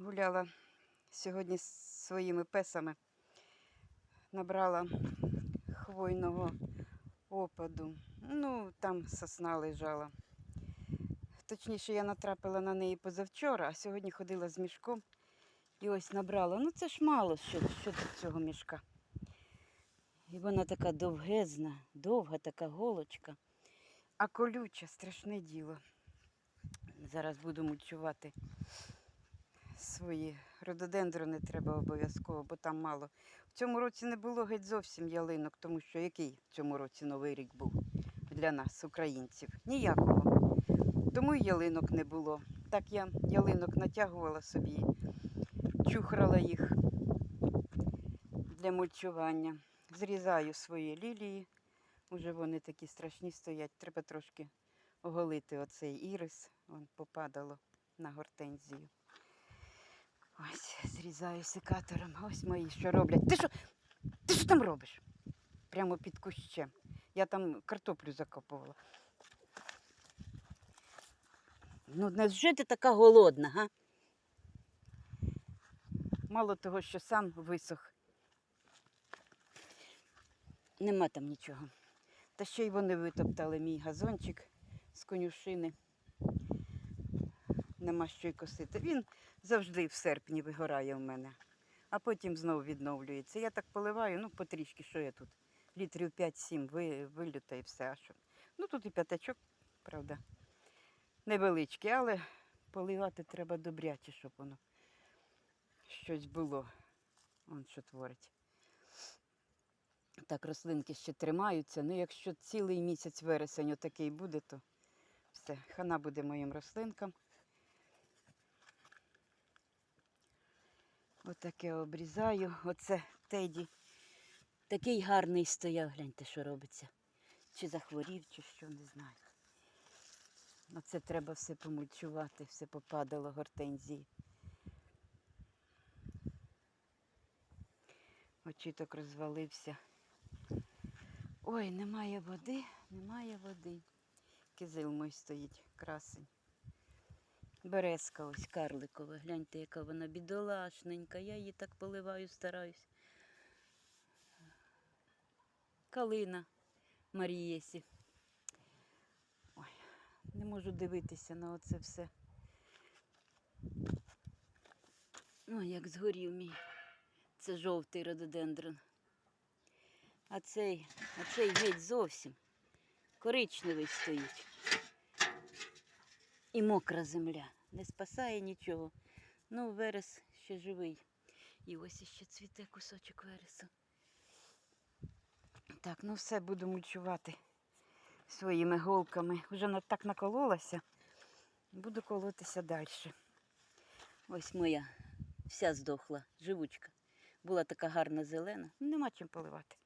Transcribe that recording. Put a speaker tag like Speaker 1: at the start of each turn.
Speaker 1: Гуляла сьогодні з своїми песами. Набрала хвойного опаду. Ну, там сосна лежала. Точніше, я натрапила на неї позавчора, а сьогодні ходила з мішком і ось набрала. Ну це ж мало що, що цього мішка. І вона така довгезна, довга така голочка, а колюча страшне діло. Зараз буду мульчувати свої рододендрони треба обов'язково, бо там мало. В цьому році не було геть зовсім ялинок, тому що який в цьому році новий рік був для нас, українців? Ніякого. Тому й ялинок не було. Так я ялинок натягувала собі, чухрала їх для мульчування. Зрізаю свої лілії. Уже вони такі страшні стоять. Треба трошки оголити оцей ірис. Вон попадало на гортензію. Ось, зрізаю секатором. Ось мої що роблять. Ти що? Ти що там робиш? Прямо під кущем. Я там картоплю закопувала. Ну, невже ти така голодна, га? Мало того, що сам висох. Нема там нічого. Та ще й вони витоптали мій газончик з конюшини. Нема що й косити. Він завжди в серпні вигорає в мене, а потім знову відновлюється. Я так поливаю, ну потрішки, що я тут? Літрів 5-7 ви, вилю та і все. А що? Ну тут і п'ятачок, правда, невеличкий, але поливати треба добряче, щоб воно щось було. Вон що творить. Так, рослинки ще тримаються. Ну, якщо цілий місяць вересень отакий буде, то все, хана буде моїм рослинкам. Отаке обрізаю. Оце теді. Такий гарний стояв, гляньте, що робиться. Чи захворів, чи що, не знаю. Оце треба все помульчувати, все попадало гортензії. Очіток розвалився. Ой, немає води, немає води. Кизил мой стоїть, красень. Березка ось карликова. Гляньте, яка вона бідолашненька. Я її так поливаю, стараюсь. Калина Марієсі. Ой, не можу дивитися на оце все. Ой, як згорів мій. Це жовтий рододендрон. А цей, а цей геть зовсім коричневий стоїть. І мокра земля. Не спасає нічого. Ну, верес ще живий. І ось іще цвіте кусочок вересу. Так, ну все, буду мульчувати своїми голками. Вже так накололася. Буду колотися далі. Ось моя вся здохла, живучка. Була така гарна зелена. Нема чим поливати.